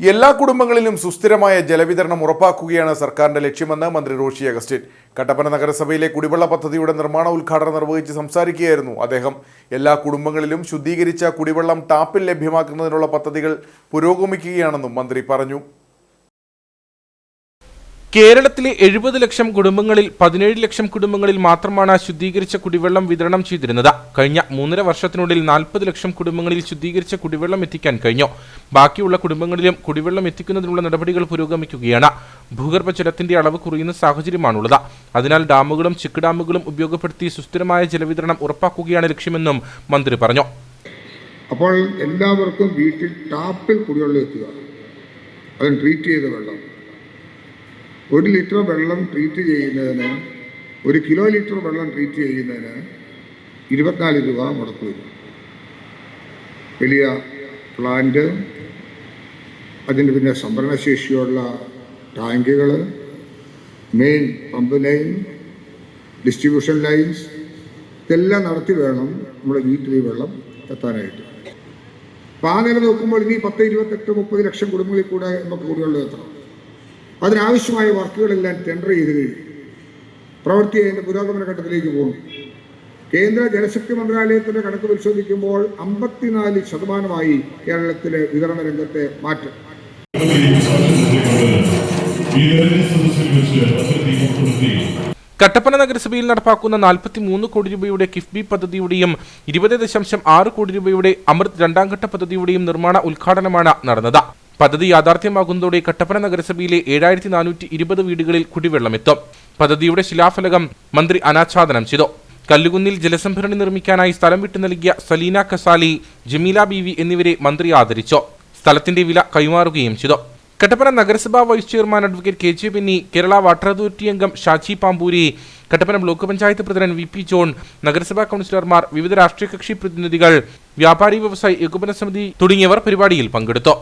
എല്ലാ കുടുംബങ്ങളിലും സുസ്ഥിരമായ ജലവിതരണം ഉറപ്പാക്കുകയാണ് സർക്കാരിന്റെ ലക്ഷ്യമെന്ന് മന്ത്രി റോഷി അഗസ്റ്റിൻ. കട്ടപ്പന നഗരസഭയിലെ കുടിവെള്ള പദ്ധതിയുടെ നിർമ്മാണ ഉദ്ഘാടനം നിർവഹിച്ച് സംസാരിക്കുകയായിരുന്നു അദ്ദേഹം. എല്ലാ കുടുംബങ്ങളിലും ശുദ്ധീകരിച്ച കുടിവെള്ളം ടാപ്പിൽ ലഭ്യമാക്കുന്നതിനുള്ള പദ്ധതികൾ പുരോഗമിക്കുകയാണെന്നും മന്ത്രി പറഞ്ഞു. കേരളത്തിലെ എഴുപത് ലക്ഷം കുടുംബങ്ങളിൽ പതിനേഴ് ലക്ഷം കുടുംബങ്ങളിൽ മാത്രമാണ് ശുദ്ധീകരിച്ച കുടിവെള്ളം വിതരണം ചെയ്തിരുന്നത്. കഴിഞ്ഞ മൂന്നര വർഷത്തിനുള്ളിൽ നാൽപ്പത് ലക്ഷം കുടുംബങ്ങളിൽ ശുദ്ധീകരിച്ച കുടിവെള്ളം എത്തിക്കാൻ കഴിഞ്ഞു. ബാക്കിയുള്ള കുടുംബങ്ങളിലും കുടിവെള്ളം എത്തിക്കുന്നതിനുള്ള നടപടികൾ പുരോഗമിക്കുകയാണ്. ഭൂഗർഭജലത്തിന്റെ അളവ് കുറയുന്ന സാഹചര്യമാണുള്ളത്. അതിനാൽ ഡാമുകളും ചെക്ക് ഡാമുകളും ഉപയോഗപ്പെടുത്തി സുസ്ഥിരമായ ജലവിതരണം ഉറപ്പാക്കുകയാണ് ലക്ഷ്യമെന്നും മന്ത്രി പറഞ്ഞു. അപ്പോൾ എല്ലാവർക്കും വീട്ടിൽ ടാപ്പിൽ കുടിവെള്ളം എത്തുക. അതിന് ട്രീറ്റ് ചെയ്ത വെള്ളം. ഒരു ലിറ്റർ വെള്ളം ട്രീറ്റ് ചെയ്യുന്നതിന് ഒരു കിലോ ലിറ്റർ വെള്ളം ട്രീറ്റ് ചെയ്യുന്നതിന് ഇരുപത്തിനാല് രൂപ മുടക്ക് വരും. വലിയ പ്ലാന്റ് അതിന് പിന്നെ സംഭരണശേഷിയുള്ള ടാങ്കുകൾ main pump line distribution lines ഇതെല്ലാം നടത്തി വേണം നമ്മുടെ വീട്ടിൽ ഈ വെള്ളം എത്താനായിട്ട്. അപ്പോൾ ആ നില നോക്കുമ്പോൾ ഇനി പത്ത് ഇരുപത്തെട്ട് മുപ്പത് ലക്ഷം കുടുംബങ്ങളിൽ കൂടെ നമുക്ക് കുടിവെള്ളം എത്തണം. അതിനാവശ്യമായ വർക്കുകളെല്ലാം ടെൻഡർ ചെയ്ത് കഴിഞ്ഞു പ്രവൃത്തി അതിന്റെ പുരോഗമന ഘട്ടത്തിലേക്ക് പോകുന്നു. കേന്ദ്ര ജലശക്തി മന്ത്രാലയത്തിന്റെ കണക്ക് പരിശോധിക്കുമ്പോൾ അമ്പത്തിനാല് ശതമാനമായി കേരളത്തിലെ വിതരണ രംഗത്തെ മാറ്റം. കട്ടപ്പന നഗരസഭയിൽ നടപ്പാക്കുന്ന നാൽപ്പത്തി മൂന്ന് കോടി രൂപയുടെ കിഫ്ബി പദ്ധതിയുടെയും ഇരുപത് ദശാംശം ആറ് കോടി രൂപയുടെ അമൃത് രണ്ടാംഘട്ട പദ്ധതിയുടെയും നിർമ്മാണ ഉദ്ഘാടനമാണ് നടന്നത്. പദ്ധതി യാഥാർത്ഥ്യമാകുന്നതോടെ കട്ടപ്പന നഗരസഭയിലെ ഏഴായിരത്തി നാനൂറ്റി ഇരുപത് വീടുകളിൽ കുടിവെള്ളമെത്തും. പദ്ധതിയുടെ ശിലാഫലകം മന്ത്രി അനാച്ഛാദനം ചെയ്തു. കല്ലുകുന്നിൽ ജലസംഭരണി നിർമ്മിക്കാനായി സ്ഥലം വിട്ടു നൽകിയ സലീന കസാലി ജമീല ബീവി എന്നിവരെ മന്ത്രി ആദരിച്ചു. സ്ഥലത്തിന്റെ വില കൈമാറുകയും ചെയ്തു. കട്ടപ്പന നഗരസഭാ vice chairman advocate K J Benny Kerala water authority അംഗം Shaji Pampoori Kattappana block panchayat president V P John നഗരസഭാ കൗൺസിലർമാർ വിവിധ രാഷ്ട്രീയ കക്ഷി പ്രതിനിധികൾ വ്യാപാരി വ്യവസായി ഏകോപന സമിതി തുടങ്ങിയവർ പരിപാടിയിൽ പങ്കെടുത്തു.